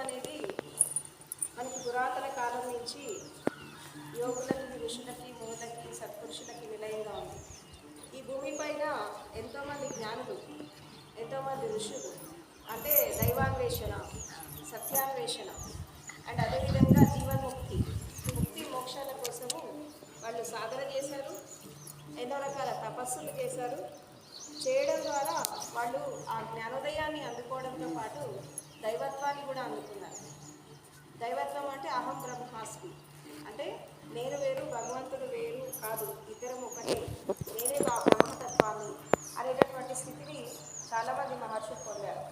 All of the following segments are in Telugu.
అనేది మనకి పురాతన కాలం నుంచి యోగులకి ఋషులకి మూలకి సత్పురుషులకి నిలయంగా ఉంది. ఈ భూమి పైన ఎంతోమంది జ్ఞానులు ఎంతోమంది ఋషులు అంటే దైవాన్వేషణ సత్యాన్వేషణ అండ్ అదేవిధంగా జీవన్ముక్తి ముక్తి మోక్షాల కోసము వాళ్ళు సాధన చేశారు ఎన్నో రకాల తపస్సులు చేశారు. చేయడం ద్వారా వాళ్ళు ఆ జ్ఞానోదయాన్ని అందుకోవడంతో పాటు దైవత్వాన్ని కూడా అందుకున్నారు. దైవత్వం అంటే అహం బ్రహ్మాస్మి. అంటే నేను వేరు భగవంతుడు వేరు కాదు ఇద్దరం ఒకటే. నేనే ఆ బ్రహ్మతత్వాన్ని అనేటటువంటి స్థితిని చాలామంది మహర్షులు పొందారు.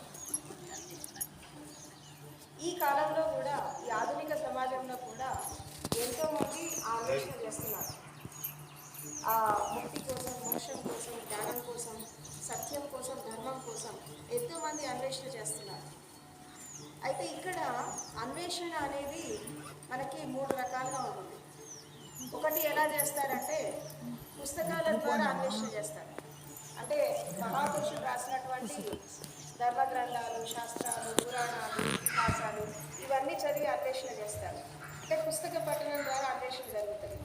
ఈ కాలంలో కూడా ఈ ఆధునిక సమాజంలో కూడా ఎంతోమంది ఆలోచన చేస్తున్నారు. ఆ ముక్తి కోసం మోక్షం కోసం జ్ఞానం కోసం సత్యం కోసం ధర్మం కోసం ఎంతోమంది అన్వేషణ చేస్తున్నారు. అయితే ఇక్కడ అన్వేషణ అనేది మనకి మూడు రకాలుగా ఉంటుంది. ఒకటి ఎలా చేస్తారంటే పుస్తకాల ద్వారా అన్వేషణ చేస్తారు. అంటే మహాపురుషులు రాసినటువంటి ధర్మ గ్రంథాలు శాస్త్రాలు పురాణాలు ఇతిహాసాలు ఇవన్నీ చదివి అన్వేషణ చేస్తారు. అంటే పుస్తక పఠనం ద్వారా అన్వేషణ జరుగుతుంది.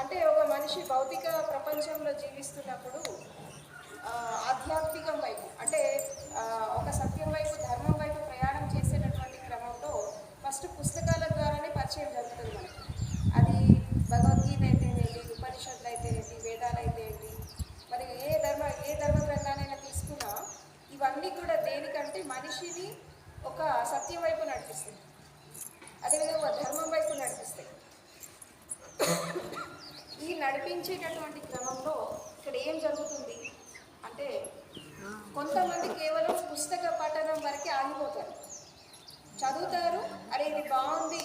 అంటే ఒక మనిషి భౌతిక ప్రపంచంలో జీవిస్తున్నప్పుడు ఆధ్యాత్మికం వైపు అంటే ఒక సత్యం వైపు ధర్మం వైపు ప్రయాణం చేసేటటువంటి క్రమంలో ఫస్ట్ పుస్తకాల ద్వారానే పరిచయం జరుగుతుంది మనకి. అది భగవద్గీత అయితేనేంటి ఉపనిషత్తులు అయితేనేంటి వేదాలు అయితే ఏంటి మరి ఏ ధర్మ ఏ ధర్మ గ్రంథానైనా తీసుకున్నా ఇవన్నీ కూడా దేనికంటే మనిషిని ఒక సత్యం వైపు నడిపిస్తుంది అదేవిధంగా ఒక ధర్మం వైపు నడిపిస్తాయి. ఈ నడిపించేటటువంటి క్రమంలో ఇక్కడ ఏం జరుగుతుంది? అంటే కొంతమంది కేవలం పుస్తక పఠనం వరకే ఆగిపోతారు. చదువుతారు అరే ఇది బాగుంది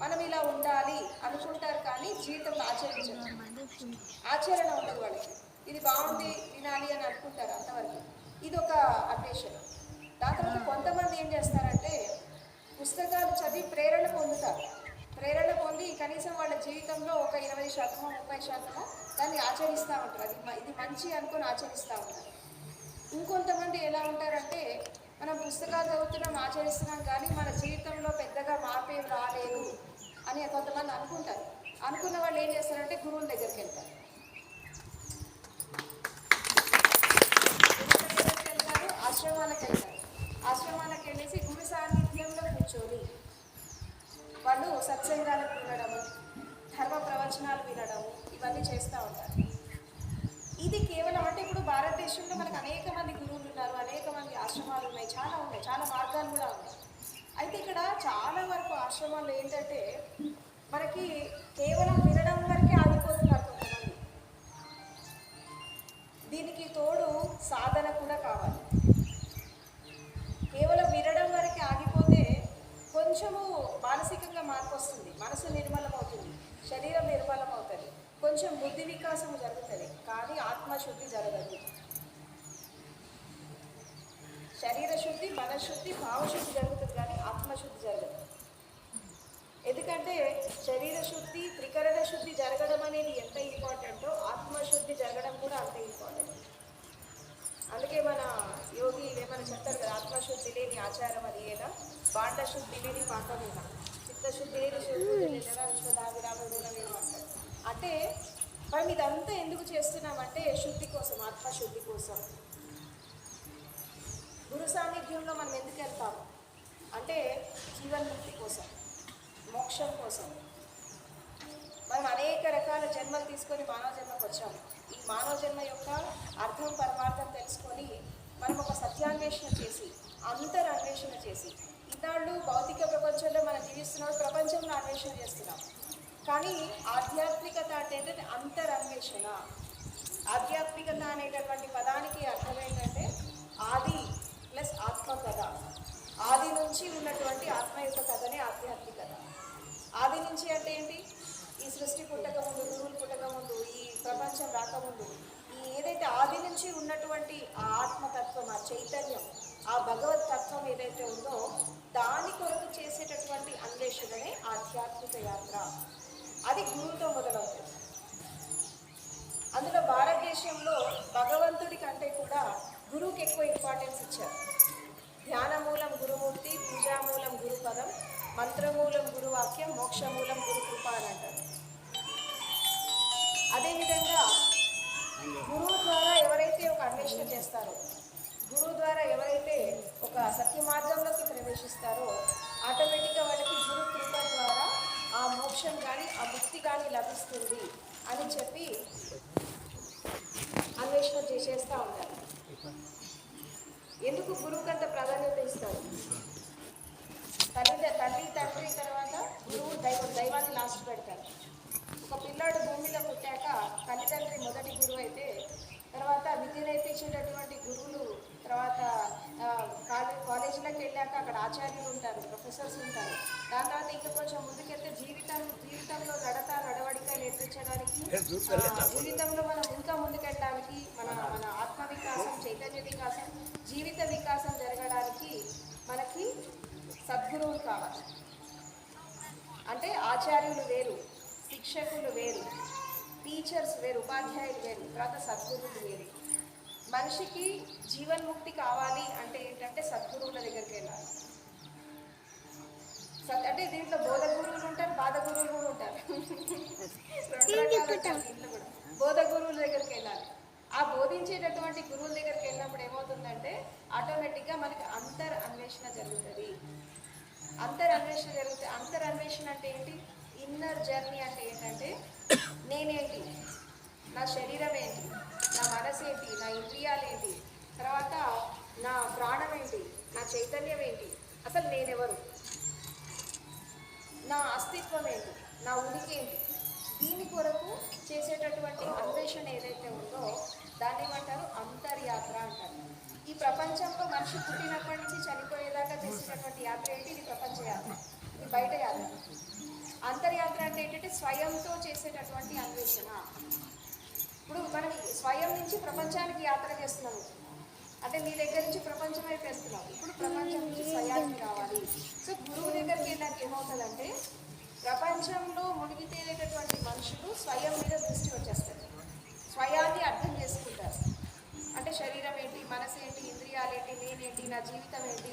మనం ఇలా ఉండాలి అనుకుంటారు కానీ జీవితంలో ఆచరించారు ఆచరణ ఉండదు వాళ్ళకి. ఇది బాగుంది వినాలి అని అనుకుంటారు అంతవరకు. ఇది ఒక అన్వేషణ. దాని తర్వాత కొంతమంది ఏం చేస్తారంటే పుస్తకాలు చదివి ప్రేరణ పొందుతారు ప్రేరణ పొంది కనీసం వాళ్ళ జీవితంలో ఒక ఇరవై శాతమో ముప్పై శాతమో దాన్ని ఆచరిస్తూ ఉంటారు. అది ఇది మంచి అనుకొని ఆచరిస్తూ ఉంటారు. ఇంకొంతమంది ఎలా ఉంటారంటే మనం పుస్తకాలు చదువుతున్నాం ఆచరిస్తున్నాం కానీ మన జీవితంలో పెద్దగా మార్పు రాలేదు అని కొంతమంది అనుకుంటారు. అనుకున్న వాళ్ళు ఏం చేస్తారంటే గురువుల దగ్గరికి వెళ్తారు. వెళ్తారు ఆశ్రమాలకు వెళ్తారు. ఆశ్రమాలకు వెళ్ళేసి గురు సాన్నిధ్యంలో కూర్చొని వాళ్ళు సత్సంగాలకు ఉండడము ధర్మ ప్రవచనాలు వినడము ఇవన్నీ చేస్తూ ఉంటారు ఇది కేవలం అంటే ఇప్పుడు భారతదేశంలో మనకు అనేక మంది గురువులు ఉన్నారు అనేక మంది ఆశ్రమాలు ఉన్నాయి చాలా ఉన్నాయి చాలా మార్గాలు కూడా ఉన్నాయి. అయితే ఇక్కడ చాలా వరకు ఆశ్రమాలు ఏంటంటే మనకి కేవలం వినడం వరకే ఆగిపోతున్నారు కొంతమంది. దీనికి తోడు సాధన కూడా కావాలి. కేవలం వినడం వరకే ఆగిపోతే కొంచెము మానసికంగా మార్పు వస్తుంది మనసు నిర్మలం అవుతుంది శరీరం నిర్మలం అవుతుంది కొంచెం బుద్ధి వికాసం జరుగుతుంది కానీ ఆత్మశుద్ధి జరగదు. శరీర శుద్ధి మనశుద్ధి భావశుద్ధి జరుగుతుంది కానీ ఆత్మశుద్ధి జరగదు. ఎందుకంటే శరీర శుద్ధి త్రికరణ శుద్ధి జరగడం అనేది ఎంత ఇంపార్టెంటో ఆత్మశుద్ధి జరగడం కూడా అంత ఇంపార్టెంట్. అందుకే మన యోగి ఏమైనా చెప్తారు కదా ఆత్మశుద్ధి లేని ఆచారం అది ఏదా బాండ శుద్ధి లేని పాకమేనా చిత్తశుద్ధి లేని శుద్ధి లేదా అంటే మనం ఇదంతా ఎందుకు చేస్తున్నామంటే శుద్ధి కోసం ఆత్మశుద్ధి కోసం. గురు సాన్నిధ్యంలో మనం ఎందుకు వెళ్తాము? అంటే జీవన్ముక్తి కోసం మోక్షం కోసం. మనం అనేక రకాల జన్మలు తీసుకొని మానవ జన్మకు వచ్చాము. ఈ మానవ జన్మ యొక్క అర్థం పరమార్థం తెలుసుకొని మనం ఒక సత్యాన్వేషణ చేసి అంతర్ అన్వేషణ చేసి ఇన్నాళ్ళు భౌతిక ప్రపంచంలో మనం జీవిస్తున్నాడు ప్రపంచంలో అన్వేషణ చేస్తున్నాం. కానీ ఆధ్యాత్మికత అంటే అంతరన్వేషణ. ఆధ్యాత్మికత అనేటటువంటి పదానికి అర్థం ఏంటంటే ఆది ప్లస్ ఆత్మ కథ. ఆది నుంచి ఉన్నటువంటి ఆత్మ యొక్క కథనే ఆధ్యాత్మికత ఆది నుంచి అంటే ఏంటి? ఈ సృష్టి పుట్టక ముందు గురువులు పుట్టక ముందు ఈ ప్రపంచం రాకముందు ఈ ఏదైతే ఆది నుంచి ఉన్నటువంటి ఆ ఆత్మతత్వం ఆ చైతన్యం ఆ భగవత్ తత్వం ఏదైతే ఉందో దాని కొరకు చేసేటటువంటి అన్వేషణనే ఆధ్యాత్మిక యాత్ర. అది గురువుతో మొదలవుతుంది. అందులో భారతదేశంలో భగవంతుడి కంటే కూడా గురువుకి ఎక్కువ ఇంపార్టెన్స్ ఇచ్చారు. మంత్రమూలం గురువాక్యం మోక్షమూలం గురు కృప అని అంటారు. అదేవిధంగా గురువు ద్వారా ఎవరైతే ఒక అన్వేషణ చేస్తారో గురువు ద్వారా ఎవరైతే ఒక సత్య మార్గంలోకి ప్రవేశిస్తారో ఆటోమేటిక్గా వాళ్ళకి గురు కృప ద్వారా ఆ మోక్షం కానీ ఆ ముక్తి కానీ లభిస్తుంది అని చెప్పి అన్వేషణ చేసేస్తూ ఉంటారు. ఎందుకు గురువుకి అంత ప్రాధాన్యత ఇస్తారు? తల్లి తల్లి తండ్రి తర్వాత గురువు దైవం దైవాన్ని లాస్ట్ పెడతారు. ఒక పిల్లాడు భూమిలో పుట్టాక తల్లిదండ్రి మొదటి గురువు అయితే తర్వాత విద్య నేర్పించేటటువంటి గురువులు తర్వాత కాలే కాలేజీలోకి వెళ్ళాక అక్కడ ఆచార్యులు ఉంటారు ప్రొఫెసర్స్ ఉంటారు. దాని తర్వాత ఇంకా కొంచెం ముందుకెళ్తే జీవితం జీవితంలో నడత నడవడిక నేర్పించడానికి జీవితంలో మనం ఇంకా ముందుకెళ్ళడానికి మన మన ఆత్మ వికాసం చైతన్య వికాసం జీవిత వికాసం జరగడానికి మనకి సద్గురువులు కావాలి. అంటే ఆచార్యులు వేరు శిక్షకులు వేరు టీచర్స్ వేరు ఉపాధ్యాయులు వేరు తర్వాత సద్గురువులు వేరు. మనిషికి జీవన్ముక్తి కావాలి అంటే ఏంటంటే సద్గురువుల దగ్గరికి వెళ్ళాలి. అంటే దీంట్లో బోధ గురువులు ఉంటారు బాధ గురువులు కూడా ఉంటారు. రెండు రకాలు ఉంటారు దీంట్లో కూడా. బోధ గురువుల దగ్గరికి వెళ్ళాలి. ఆ బోధించేటటువంటి గురువుల దగ్గరికి వెళ్ళినప్పుడు ఏమవుతుందంటే ఆటోమేటిక్గా మనకి అంతర్ అన్వేషణ జరుగుతుంది. అంతర్ అన్వేషణ జరుగుతుంది అంతర్ అన్వేషణ అంటే ఏంటి? ఇన్నర్ జర్నీ అంటే ఏంటంటే నేనేంటి? నా శరీరం ఏంటి? నా మనసు ఏంటి? నా ఇంద్రియాలు ఏంటి? తర్వాత నా ప్రాణం ఏంటి? నా చైతన్యం ఏంటి? అసలు నేనెవరు? నా అస్తిత్వం ఏంటి? నా ఉనికి ఏంటి? దీని కొరకు చేసేటటువంటి అన్వేషణ ఏదైతే ఉందో దాన్ని ఏమంటారు అంతర్యాత్ర అంటారు. ఈ ప్రపంచంలో మనిషి పుట్టినప్పటి యాత్ర ఏంటి ఇది ప్రపంచ యాత్ర. ఇది బయట యాత్ర. అంతర్యాత్ర అంటే ఏంటంటే స్వయంతో చేసేటటువంటి అన్వేషణ. ఇప్పుడు మనం స్వయం నుంచి ప్రపంచానికి యాత్ర చేస్తున్నాము. అంటే మీ దగ్గర నుంచి ప్రపంచం అయిపోతున్నాం ఇప్పుడు ప్రపంచం నుంచి స్వయానికి రావాలి. సో గురువు దగ్గరికి వెళ్ళాక ఏమవుతుందంటే ప్రపంచంలో మునిగి తేలేటటువంటి మనుషులు స్వయం మీద దృష్టి వచ్చేస్తారు. స్వయాన్ని అర్థం చేసుకుంటారు. అంటే శరీరం ఏంటి మనసు ఏంటి ఇంద్రియాలు ఏంటి నేనేంటి నా జీవితం ఏంటి?